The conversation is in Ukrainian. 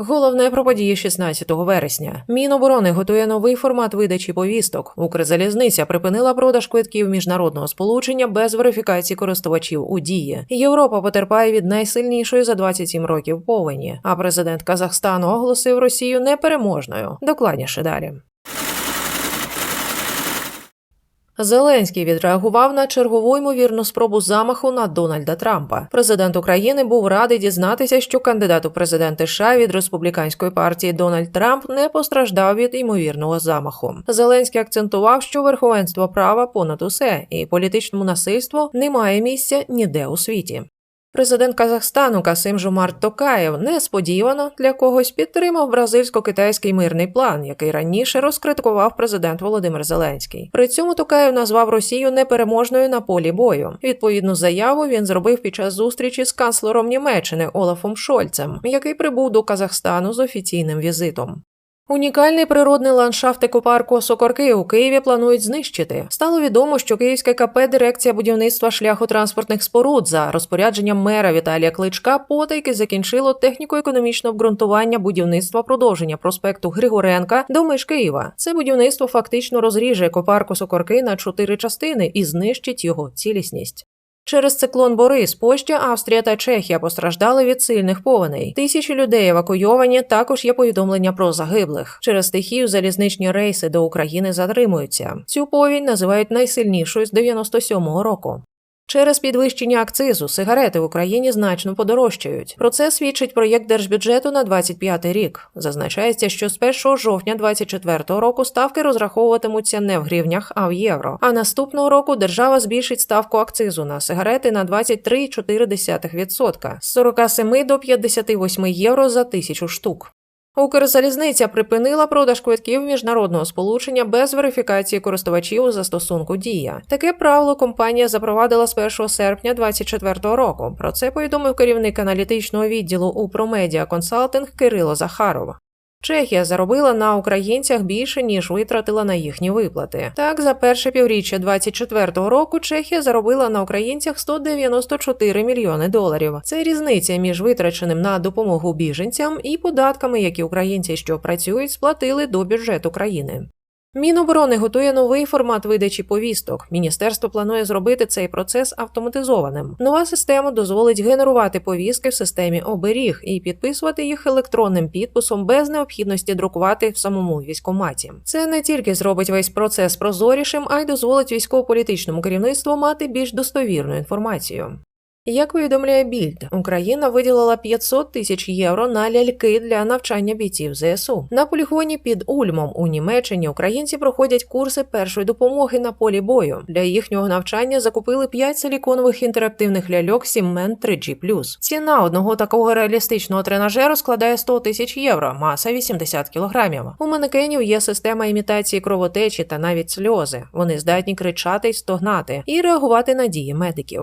Головне про події 16 вересня. Міноборони готує новий формат видачі повісток. Укрзалізниця припинила продаж квитків міжнародного сполучення без верифікації користувачів у дії. Європа потерпає від найсильнішої за 27 років повені. А президент Казахстану оголосив Росію непереможною. Докладніше далі. Зеленський відреагував на чергову ймовірну спробу замаху на Дональда Трампа. Президент України був радий дізнатися, що кандидат у президенти США від республіканської партії Дональд Трамп не постраждав від ймовірного замаху. Зеленський акцентував, що верховенство права понад усе, і політичному насильству немає місця ніде у світі. Президент Казахстану Касим Жумарт Токаєв несподівано для когось підтримав бразильсько-китайський мирний план, який раніше розкритикував президент Володимир Зеленський. При цьому Токаєв назвав Росію непереможною на полі бою. Відповідну заяву він зробив під час зустрічі з канцлером Німеччини Олафом Шольцем, який прибув до Казахстану з офіційним візитом. Унікальний природний ландшафт екопарку Сокорки у Києві планують знищити. Стало відомо, що Київське КП дирекція будівництва шляхотранспортних споруд за розпорядженням мера Віталія Кличка потайки закінчило техніко-економічне обґрунтування будівництва продовження проспекту Григоренка до меж Києва. Це будівництво фактично розріже екопарку Сокорки на чотири частини і знищить його цілісність. Через циклон Борис Польща, Австрія та Чехія постраждали від сильних повеней. Тисячі людей евакуйовані. Також є повідомлення про загиблих. Через стихію залізничні рейси до України затримуються. Цю повінь називають найсильнішою з 97-го року. Через підвищення акцизу сигарети в Україні значно подорожчають. Про це свідчить проєкт держбюджету на 25 рік. Зазначається, що з 1 жовтня 24 року ставки розраховуватимуться не в гривнях, а в євро. А наступного року держава збільшить ставку акцизу на сигарети на 23,4% з 47 до 58 євро за тисячу штук. Укрзалізниця припинила продаж квитків міжнародного сполучення без верифікації користувачів у застосунку Дія. Таке правило компанія запровадила з 1 серпня 2024 року. Про це повідомив керівник аналітичного відділу у Промедіа Консалтинг Кирило Захаров. Чехія заробила на українцях більше ніж витратила на їхні виплати. Так, за перше півріччя 2024 року Чехія заробила на українцях 194 мільйони доларів. Це різниця між витраченим на допомогу біженцям і податками, які українці, що працюють, сплатили до бюджету країни. Міноборони готує новий формат видачі повісток. Міністерство планує зробити цей процес автоматизованим. Нова система дозволить генерувати повістки в системі оберіг і підписувати їх електронним підписом без необхідності друкувати в самому військоматі. Це не тільки зробить весь процес прозорішим, а й дозволить військово-політичному керівництву мати більш достовірну інформацію. Як повідомляє Більд, Україна виділила 500 тисяч євро на ляльки для навчання бійців ЗСУ. На полігоні під Ульмом у Німеччині українці проходять курси першої допомоги на полі бою. Для їхнього навчання закупили 5 силіконових інтерактивних ляльок Сіммен 3G+. Ціна одного такого реалістичного тренажеру складає 100 тисяч євро, маса 80 кілограмів. У манекенів є система імітації кровотечі та навіть сльози. Вони здатні кричати й стогнати і реагувати на дії медиків.